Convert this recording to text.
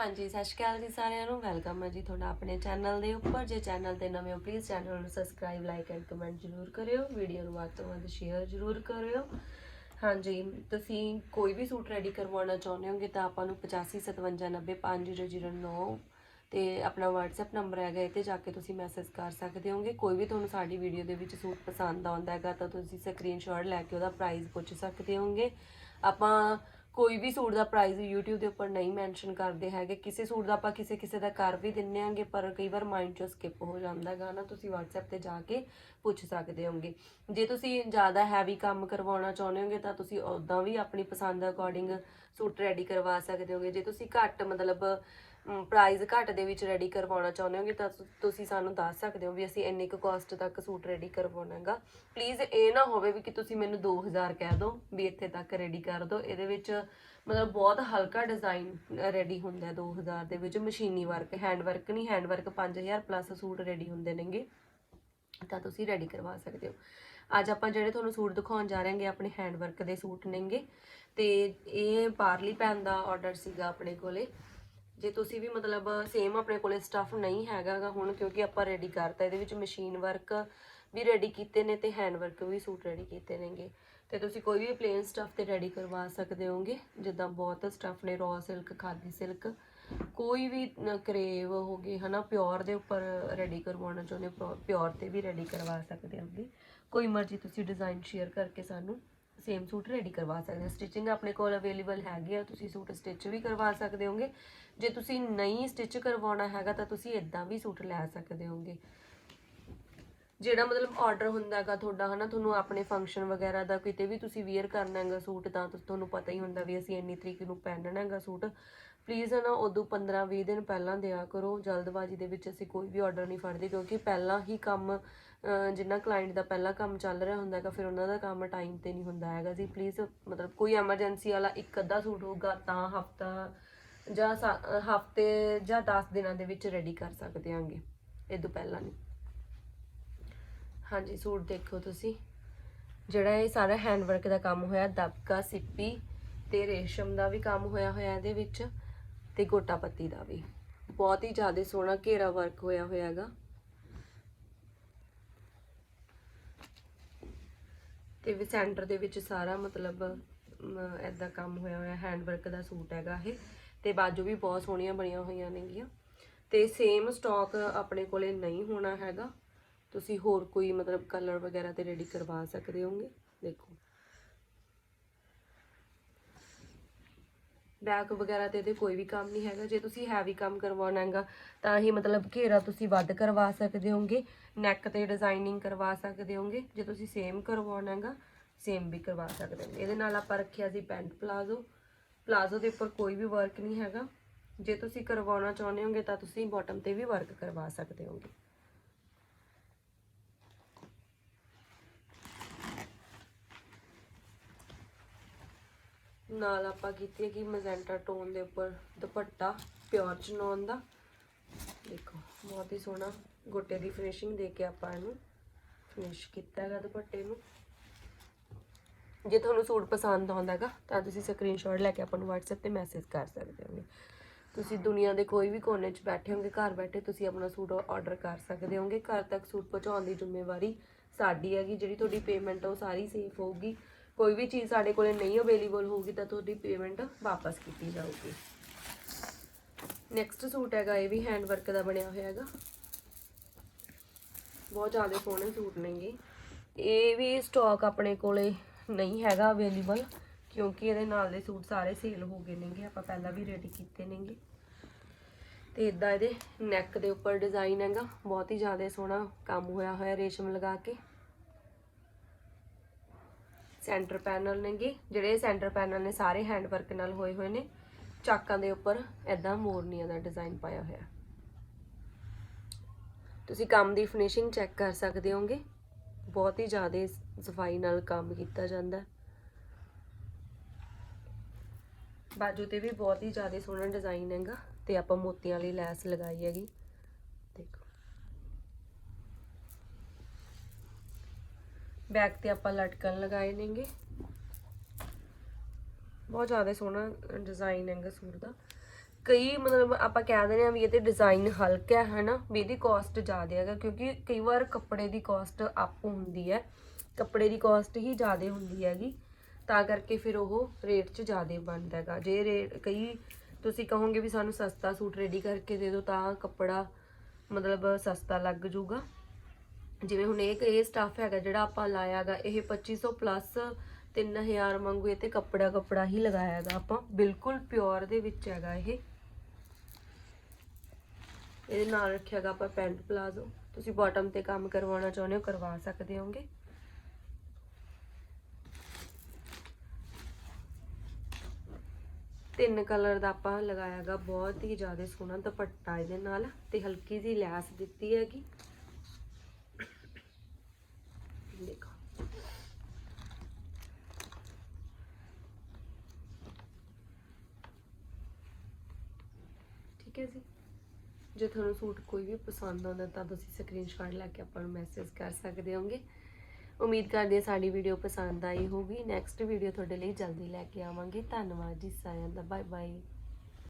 ਹਾਂਜੀ, ਸਤਿ ਸ਼੍ਰੀ ਅਕਾਲ ਜੀ ਸਾਰਿਆਂ ਨੂੰ। ਵੈਲਕਮ ਹੈ ਜੀ ਤੁਹਾਡਾ ਆਪਣੇ ਚੈਨਲ ਦੇ ਉੱਪਰ। ਜੇ ਚੈਨਲ ਤੇ ਨਵੇਂ ਹੋ ਪਲੀਜ਼ ਚੈਨਲ ਨੂੰ ਸਬਸਕ੍ਰਾਈਬ ਲਾਈਕ ਐਂਡ ਕਮੈਂਟ ਜ਼ਰੂਰ ਕਰਿਓ। ਵੀਡੀਓ ਨੂੰ ਵੱਧ ਤੋਂ ਵੱਧ ਸ਼ੇਅਰ ਜ਼ਰੂਰ ਕਰਿਓ। ਹਾਂਜੀ, ਤੁਸੀਂ ਕੋਈ ਵੀ ਸੂਟ ਰੈਡੀ ਕਰਵਾਉਣਾ ਚਾਹੁੰਦੇ ਹੋਗੇ ਤਾਂ ਆਪਾਂ ਨੂੰ 8557905009 ਤੇ ਆਪਣਾ WhatsApp ਨੰਬਰ ਹੈਗਾ ਇਹ ਤੇ ਜਾ ਕੇ ਤੁਸੀਂ ਮੈਸੇਜ ਕਰ ਸਕਦੇ ਹੋਗੇ। ਕੋਈ ਵੀ ਤੁਹਾਨੂੰ ਸਾਡੀ ਵੀਡੀਓ ਦੇ ਵਿੱਚ ਸੂਟ ਪਸੰਦ ਆਉਂਦਾ ਹੈਗਾ ਤਾਂ ਤੁਸੀਂ ਸਕਰੀਨਸ਼ਾਟ ਲੈ ਕੇ ਉਹਦਾ ਪ੍ਰਾਈਸ ਪੁੱਛ ਸਕਦੇ ਹੋਗੇ। ਆਪਾਂ ਕੋਈ ਵੀ ਸੂਟ ਦਾ ਪ੍ਰਾਈਸ YouTube ਦੇ ਉੱਪਰ ਨਹੀਂ ਮੈਂਸ਼ਨ ਕਰਦੇ ਹੈਗੇ। ਕਿਸੇ ਸੂਟ ਦਾ ਆਪਾਂ ਕਿਸੇ ਕਿਸੇ ਦਾ ਕਰ ਵੀ ਦਿੰਨੇ ਆਂਗੇ, ਪਰ ਕਈ ਵਾਰ ਮਾਈਂਡ ਚੋਂ ਸਕਿਪ ਹੋ ਜਾਂਦਾ ਹੈਗਾ ਨਾ, ਤੁਸੀਂ WhatsApp ਤੇ ਜਾ ਕੇ ਪੁੱਛ ਸਕਦੇ ਹੋਗੇ। ਜੇ ਤੁਸੀਂ ਜ਼ਿਆਦਾ ਹੈਵੀ ਕੰਮ ਕਰਵਾਉਣਾ ਚਾਹੁੰਦੇ ਹੋਗੇ, ਤਾਂ ਤੁਸੀਂ ਉਦਾਂ ਵੀ ਆਪਣੀ ਪਸੰਦ ਅਕੋਰਡਿੰਗ ਸੂਟ ਰੈਡੀ ਕਰਵਾ ਸਕਦੇ ਹੋਗੇ। ਜੇ ਤੁਸੀਂ ਘੱਟ ਮਤਲਬ ਪ੍ਰਾਈਸ ਘੱਟ ਦੇ ਵਿੱਚ ਰੈਡੀ ਕਰਵਾਉਣਾ ਚਾਹੁੰਦੇ ਹੋਗੇ ਤਾਂ ਤੁਸੀਂ ਸਾਨੂੰ ਦੱਸ ਸਕਦੇ ਹੋ ਵੀ ਅਸੀਂ ਇੰਨੇ ਕੁ ਕਾਸਟ ਤੱਕ ਸੂਟ ਰੈਡੀ ਕਰਵਾਉਣਾ ਹੈਗਾ। ਪਲੀਜ਼ ਇਹ ਨਾ ਹੋਵੇ ਵੀ ਕਿ ਤੁਸੀਂ ਮੈਨੂੰ 2000 ਕਹਿ ਦਿਓ ਵੀ ਇੱਥੇ ਤੱਕ ਰੈਡੀ ਕਰ ਦਿਓ ਇਹਦੇ ਵਿੱਚ ਮਤਲਬ ਬਹੁਤ ਹਲਕਾ ਡਿਜ਼ਾਈਨ ਰੈਡੀ ਹੁੰਦਾ ਹੈ 2000 ਦੇ ਵਿੱਚ। ਮਸ਼ੀਨੀ ਵਰਕ ਹੈਂਡ ਵਰਕ ਨਹੀਂ hand work 5000 plus suit ready ਹੁੰਦੇ ਨੇਗੇ। ਤਾਂ ਤੁਸੀਂ ਰੈਡੀ ਕਰਵਾ ਸਕਦੇ ਹੋ। ਅੱਜ ਆਪਾਂ ਜਿਹੜੇ ਤੁਹਾਨੂੰ ਸੂਟ ਦਿਖਾਉਣ ਜਾ ਰਹੇ ਹਾਂਗੇ, ਆਪਣੇ ਹੈਂਡ ਵਰਕ ਦੇ ਸੂਟ ਨੇਗੇ। ਤੇ ਇਹ ਪਾਰਲੀ ਪੈਨ ਦਾ ਆਰਡਰ ਸੀਗਾ ਆਪਣੇ ਕੋਲੇ। ਜੇ ਤੁਸੀਂ ਵੀ ਮਤਲਬ ਸੇਮ ਆਪਣੇ ਕੋਲੇ ਸਟੱਫ ਨਹੀਂ ਹੈਗਾ ਹੁਣ, ਕਿਉਂਕਿ ਆਪਾਂ ਰੈਡੀ ਕਰਤਾ, ਇਹਦੇ ਵਿੱਚ ਮਸ਼ੀਨ ਵਰਕ ਵੀ ਰੈਡੀ ਕੀਤੇ ਨੇ ਤੇ ਹੈਂਡ ਵਰਕ ਵੀ ਸੂਟ ਰੈਡੀ ਕੀਤੇ ਨੇਗੇ। ਤੇ ਤੁਸੀਂ ਕੋਈ ਵੀ ਪਲੇਨ ਸਟੱਫ ਤੇ ਰੈਡੀ ਕਰਵਾ ਸਕਦੇ ਹੋਗੇ, ਜਿੱਦਾਂ ਬਹੁਤ ਸਟੱਫ ਨੇ ਰॉ ਸਿਲਕ ਖਾਦੀ ਸਿਲਕ ਕੋਈ ਵੀ ਕਰੇਵ ਹੋ ਗਏ ਹਨਾ ਪਿਓਰ ਦੇ ਉੱਪਰ ਰੈਡੀ ਕਰਵਾਉਣਾ ਚਾਹੁੰਦੇ ਹੋ ਪਿਓਰ ਤੇ ਵੀ ਰੈਡੀ ਕਰਵਾ ਸਕਦੇ ਹੋਗੇ। ਕੋਈ ਮਰਜ਼ੀ ਤੁਸੀਂ ਡਿਜ਼ਾਈਨ ਸ਼ੇਅਰ ਕਰਕੇ ਸਾਨੂੰ ਸੇਮ ਸੂਟ ਰੈਡੀ ਕਰਵਾ ਸਕਦੇ ਹੋ। ਸਟਿਚਿੰਗ ਆਪਣੇ ਕੋਲ ਅਵੇਲੇਬਲ ਹੈਗੀ ਆ, ਤੁਸੀਂ ਸੂਟ ਸਟਿਚ ਵੀ ਕਰਵਾ ਸਕਦੇ ਹੋਗੇ। ਜੇ ਤੁਸੀਂ ਨਹੀਂ ਸਟਿਚ ਕਰਵਾਉਣਾ ਹੈਗਾ, ਤਾਂ ਤੁਸੀਂ ਇਦਾਂ ਵੀ ਸੂਟ ਲੈ ਸਕਦੇ ਹੋਗੇ। ਜਿਹੜਾ ਮਤਲਬ ਆਰਡਰ ਹੁੰਦਾ ਹੈਗਾ ਤੁਹਾਡਾ, ਹਨਾ, ਤੁਹਾਨੂੰ ਆਪਣੇ ਫੰਕਸ਼ਨ ਵਗੈਰਾ ਦਾ, ਕਿਤੇ ਵੀ ਤੁਸੀਂ ਵੇਅਰ ਕਰਨਾ ਹੈਗਾ ਸੂਟ, ਤਾਂ ਤੁਹਾਨੂੰ ਪਤਾ ਹੀ ਹੁੰਦਾ ਵੀ ਅਸੀਂ ਇੰਨੀ ਤਰੀਕ ਨੂੰ ਪਹਿਨਣਾ ਹੈਗਾ ਸੂਟ। ਪਲੀਜ਼ ਨਾ ਉਦੋਂ 15-20 ਦਿਨ ਪਹਿਲਾਂ ਦਿਆ ਕਰੋ। ਜਲਦਬਾਜ਼ੀ ਦੇ ਵਿੱਚ ਅਸੀਂ ਕੋਈ ਵੀ ਆਰਡਰ ਨਹੀਂ ਫੜਦੇ, ਕਿਉਂਕਿ ਪਹਿਲਾਂ ਹੀ ਕੰਮ ਜਿੰਨਾ ਕਲਾਇੰਟ ਦਾ ਪਹਿਲਾ ਕੰਮ ਚੱਲ ਰਿਹਾ ਹੁੰਦਾ ਹੈਗਾ, ਫਿਰ ਉਹਨਾਂ ਦਾ ਕੰਮ ਟਾਈਮ ਤੇ ਨਹੀਂ ਹੁੰਦਾ ਹੈਗਾ ਜੀ। ਪਲੀਜ਼ ਮਤਲਬ ਕੋਈ ਐਮਰਜੈਂਸੀ ਵਾਲਾ ਇੱਕ ਅੱਧਾ ਸੂਟ ਹੋਊਗਾ, ਤਾਂ ਹਫਤਾ ਜਾਂ ਹਫ਼ਤੇ ਜਾਂ 10 ਦਿਨਾਂ ਦੇ ਵਿੱਚ ਰੈਡੀ ਕਰ ਸਕਦੇ ਆਂਗੇ ਇਹ ਤੋਂ ਪਹਿਲਾਂ ਨਹੀਂ। ਹਾਂਜੀ ਸੂਟ ਦੇਖੋ ਤੁਸੀਂ। ਜਿਹੜਾ ਇਹ ਸਾਰਾ ਹੈਂਡ ਵਰਕ ਦਾ ਕੰਮ ਹੋਇਆ, ਦਬਕਾ, ਸਿੱਪੀ ਤੇ ਰੇਸ਼ਮ ਦਾ ਵੀ ਕੰਮ ਹੋਇਆ ਹੋਇਆ ਇਹਦੇ ਵਿੱਚ ਤੇ ਗੋਟਾ ਪੱਤੀ ਦਾ ਵੀ। ਬਹੁਤ ਹੀ ਜ਼ਿਆਦਾ ਸੋਹਣਾ ਘੇਰਾ ਵਰਕ ਹੋਇਆ ਹੋਇਆ ਹੈਗਾ। ਤੇ ਵੀ ਸੈਂਟਰ ਦੇ ਵਿੱਚ ਸਾਰਾ ਮਤਲਬ ਐਦਾਂ ਕੰਮ ਹੋਇਆ ਹੋਇਆ ਹੈਂਡ ਵਰਕ ਦਾ ਸੂਟ ਹੈਗਾ ਇਹ, ਤੇ ਬਾਜੂ ਵੀ ਬਹੁਤ ਸੋਹਣੀਆਂ ਬਣੀਆਂ ਹੋਈਆਂ ਨੇਗੀਆਂ। ਤੇ ਸੇਮ ਸਟਾਕ ਆਪਣੇ ਕੋਲੇ ਨਹੀਂ ਹੋਣਾ ਹੈਗਾ। ਤੁਸੀਂ ਹੋਰ ਕੋਈ ਮਤਲਬ ਕਲਰ ਵਗੈਰਾ ਤੇ ਰੈਡੀ ਕਰਵਾ ਸਕਦੇ ਹੋਗੇ? ਦੇਖੋ। ਬੈਕ ਵਗੈਰਾ ਤੇ ਇਹਦੇ ਕੋਈ ਵੀ ਕੰਮ ਨਹੀਂ ਹੈਗਾ। ਜੇ ਤੁਸੀਂ ਹੈਵੀ ਕੰਮ ਕਰਵਾਉਣਾ ਹੈਗਾ, ਤਾਂ ਹੀ ਮਤਲਬ ਘੇਰਾ ਤੁਸੀਂ ਵੱਧ ਕਰਵਾ ਸਕਦੇ ਹੋਗੇ ਨੈਕ ਤੇ ਡਿਜ਼ਾਈਨਿੰਗ ਕਰਵਾ ਸਕਦੇ ਹੋਗੇ। ਜੇ ਤੁਸੀਂ ਸੇਮ ਕਰਵਾਉਣਾ ਹੈਗਾ ਸੇਮ ਵੀ ਕਰਵਾ ਸਕਦੇ ਹੋ ਇਹਦੇ ਨਾਲ ਆਪਾਂ ਰੱਖਿਆ ਸੀ ਪੈਂਟ ਪਲਾਜ਼ੋ। ਪਲਾਜ਼ੋ ਦੇ ਉੱਪਰ ਕੋਈ ਵੀ ਵਰਕ ਨਹੀਂ ਹੈਗਾ। ਜੇ ਤੁਸੀਂ ਕਰਵਾਉਣਾ ਚਾਹੁੰਦੇ ਹੋਗੇ, ਤਾਂ ਤੁਸੀਂ ਬਾਟਮ ਤੇ ਵੀ ਵਰਕ ਕਰਵਾ ਸਕਦੇ ਹੋਗੇ। ਨਾਲ ਆਪਾਂ ਕੀਤੀ ਹੈ ਕਿ ਮਜੈਂਟਾ ਟੋਨ ਦੇ ਉੱਪਰ ਦੁਪੱਟਾ, ਪਿਓਰ ਚਨੌਨ ਦਾ। ਦੇਖੋ, ਬਹੁਤ ਹੀ ਸੋਹਣਾ ਗੋਟੇ ਦੀ ਫਿਨਿਸ਼ਿੰਗ ਦੇ ਕੇ ਆਪਾਂ ਇਹਨੂੰ ਫਿਨਿਸ਼ ਕੀਤਾ ਹੈਗਾ ਦੁਪੱਟੇ ਨੂੰ। ਜੇ ਤੁਹਾਨੂੰ ਸੂਟ ਪਸੰਦ ਆਉਂਦਾ ਹੈਗਾ, ਤਾਂ ਤੁਸੀਂ ਸਕਰੀਨਸ਼ਾਟ ਲੈ ਕੇ ਆਪਾਂ ਨੂੰ WhatsApp ਤੇ ਮੈਸੇਜ ਕਰ ਸਕਦੇ ਹੋਗੇ। ਤੁਸੀਂ ਦੁਨੀਆ ਦੇ ਕੋਈ ਵੀ ਕੋਨੇ 'ਚ ਬੈਠੇ ਹੋਗੇ, ਘਰ ਬੈਠੇ ਤੁਸੀਂ ਆਪਣਾ ਸੂਟ ਆਰਡਰ ਕਰ ਸਕਦੇ ਹੋਗੇ। ਘਰ ਤੱਕ ਸੂਟ ਪਹੁੰਚਾਉਣ ਦੀ ਜ਼ਿੰਮੇਵਾਰੀ ਸਾਡੀ ਹੈਗੀ, ਜਿਹੜੀ ਤੁਹਾਡੀ ਪੇਮੈਂਟ ਉਹ ਸਾਰੀ ਸੇਫ ਹੋਊਗੀ। ਕੋਈ ਵੀ ਚੀਜ਼ ਸਾਡੇ ਕੋਲੇ ਨਹੀਂ ਅਵੇਲੇਬਲ ਹੋਊਗੀ ਤਾਂ ਤੁਹਾਡੀ ਪੇਮੈਂਟ ਵਾਪਸ ਕੀਤੀ ਜਾਊਗੀ। ਨੈਕਸਟ ਸੂਟ ਹੈਗਾ ਇਹ ਵੀ ਹੈਂਡ ਵਰਕ ਦਾ ਬਣਿਆ ਹੋਇਆ ਹੈਗਾ। ਬਹੁਤ ਜ਼ਿਆਦਾ ਸੋਹਣੇ ਸੂਟ ਨੇਗੇ। ਇਹ ਵੀ ਸਟਾਕ ਆਪਣੇ ਕੋਲੇ ਨਹੀਂ ਹੈਗਾ ਅਵੇਲੇਬਲ ਕਿਉਂਕਿ ਇਹਦੇ ਨਾਲ ਦੇ ਸੂਟ ਸਾਰੇ ਸੇਲ ਹੋ ਗਏ ਨੇਗੇ। ਆਪਾਂ ਪਹਿਲਾਂ ਵੀ ਰੈਡੀ ਕੀਤੇ ਨੇਗੇ। ਤੇ ਇਦਾਂ ਇਹਦੇ ਨੈਕ ਦੇ ਉੱਪਰ ਡਿਜ਼ਾਈਨ ਹੈਗਾ। ਬਹੁਤ ਹੀ ਜ਼ਿਆਦਾ ਸੋਹਣਾ ਕੰਮ ਹੋਇਆ ਹੋਇਆ ਰੇਸ਼ਮ ਲਗਾ ਕੇ। ਸੈਂਟਰ ਪੈਨਲ ਨੇਗੇ, ਜਿਹੜੇ ਸੈਂਟਰ ਪੈਨਲ ਨੇ ਸਾਰੇ ਹੈਂਡ ਵਰਕ ਨਾਲ ਹੋਏ ਹੋਏ ਨੇ। ਚਾਕਾਂ ਦੇ ਉੱਪਰ ਐਦਾਂ ਮੋਰਨੀਆਂ ਦਾ ਡਿਜ਼ਾਈਨ ਪਾਇਆ ਹੋਇਆ। ਤੁਸੀਂ ਕੰਮ ਦੀ ਫਿਨਿਸ਼ਿੰਗ ਚੈੱਕ ਕਰ ਸਕਦੇ ਹੋਗੇ। ਬਹੁਤ ਹੀ ਜ਼ਿਆਦਾ ਸਫ਼ਾਈ ਨਾਲ ਕੰਮ ਕੀਤਾ ਜਾਂਦਾ। ਬਾਜੂ ਤੇ ਵੀ ਬਹੁਤ ਹੀ ਜ਼ਿਆਦਾ ਸੋਹਣਾ ਡਿਜ਼ਾਈਨ ਹੈਗਾ ਤੇ ਆਪਾਂ ਮੋਤੀਆਂ ਵਾਲੀ ਲੈਸ ਲਗਾਈ ਹੈਗੀ। ਬੈਕ ਤੇ ਆਪਾਂ ਲਟਕਣ ਲਗਾਏ ਨੇਗੇ। ਬਹੁਤ ਜ਼ਿਆਦਾ ਸੋਹਣਾ ਡਿਜ਼ਾਈਨ ਹੈਗਾ ਸੂਟ ਦਾ। ਕਈ ਮਤਲਬ ਆਪਾਂ ਕਹਿ ਦਿੰਦੇ ਆ ਵੀ ਇਹਦੇ ਡਿਜ਼ਾਈਨ ਹਲਕਾ ਹੈ, ਹਨਾ? ਵੀ ਇਹਦੀ ਕਾਸਟ ਜ਼ਿਆਦਾ ਹੈਗਾ, ਕਿਉਂਕਿ ਕਈ ਵਾਰ ਕੱਪੜੇ ਦੀ ਕਾਸਟ ਅਪ ਹੁੰਦੀ ਹੈ। ਕੱਪੜੇ ਦੀ ਕਾਸਟ ਹੀ ਜ਼ਿਆਦਾ ਹੁੰਦੀ ਹੈਗੀ, ਤਾਂ ਕਰਕੇ ਫਿਰ ਉਹ ਰੇਟ 'ਚ ਜ਼ਿਆਦਾ ਬਣਦਾ ਹੈਗਾ। ਜੇ ਰੇਟ ਕਈ ਤੁਸੀਂ ਕਹੋਗੇ ਵੀ ਸਾਨੂੰ ਸਸਤਾ ਸੂਟ ਰੈਡੀ ਕਰਕੇ ਦੇ ਦਿਓ, ਤਾਂ ਕੱਪੜਾ ਮਤਲਬ ਸਸਤਾ ਲੱਗ ਜਾਊਗਾ। ਜਿਵੇਂ ਹੁਣ ਇਹ ਇਹ ਸਟਾਫ ਹੈਗਾ ਜਿਹੜਾ ਆਪਾਂ ਲਾਇਆਗਾ ਇਹ 2500 ਪਲੱਸ 3000 ਵਾਂਗੂ ਇਹ ਤੇ ਕੱਪੜਾ ਕੱਪੜਾ ਹੀ ਲਗਾਇਆਗਾ ਆਪਾਂ। ਬਿਲਕੁਲ ਪਿਓਰ ਦੇ ਵਿੱਚ ਹੈਗਾ ਇਹ। ਇਹਦੇ ਨਾਲ ਰੱਖਿਆਗਾ ਆਪਾਂ ਪੈਂਟ ਪਲਾਜ਼ੋ। ਤੁਸੀਂ ਬਾਟਮ ਤੇ ਕੰਮ ਕਰਵਾਉਣਾ ਚਾਹੁੰਦੇ ਹੋ, ਕਰਵਾ ਸਕਦੇ ਹੋਗੇ ਤਿੰਨ ਕਲਰ ਦਾ ਆਪਾਂ ਲਗਾਇਆਗਾ ਬਹੁਤ ਹੀ ਜ਼ਿਆਦਾ ਸੋਹਣਾ ਦੁਪੱਟਾ ਇਹਦੇ ਨਾਲ ਤੇ ਹਲਕੀ ਜਿਹੀ ਲੈਸ ਦਿੱਤੀ ਹੈਗੀ ਦੇਖੋ ਠੀਕ ਹੈ ਜੀ ਜੇ ਤੁਹਾਨੂੰ ਸੂਟ ਕੋਈ ਵੀ ਪਸੰਦ ਆਉਂਦਾ ਤਾਂ ਤੁਸੀਂ ਸਕਰੀਨਸ਼ਾਟ ਲੈ ਕੇ ਆਪਾਂ ਨੂੰ ਮੈਸੇਜ ਕਰ ਸਕਦੇ ਹੋਗੇ। ਉਮੀਦ ਕਰਦੇ ਹਾਂ ਸਾਡੀ ਵੀਡੀਓ ਪਸੰਦ ਆਈ ਹੋਊਗੀ। ਨੈਕਸਟ ਵੀਡੀਓ ਤੁਹਾਡੇ ਲਈ ਜਲਦੀ ਲੈ ਕੇ ਆਵਾਂਗੇ। ਧੰਨਵਾਦ ਜੀ ਸਾਰਿਆਂ ਦਾ। Bye bye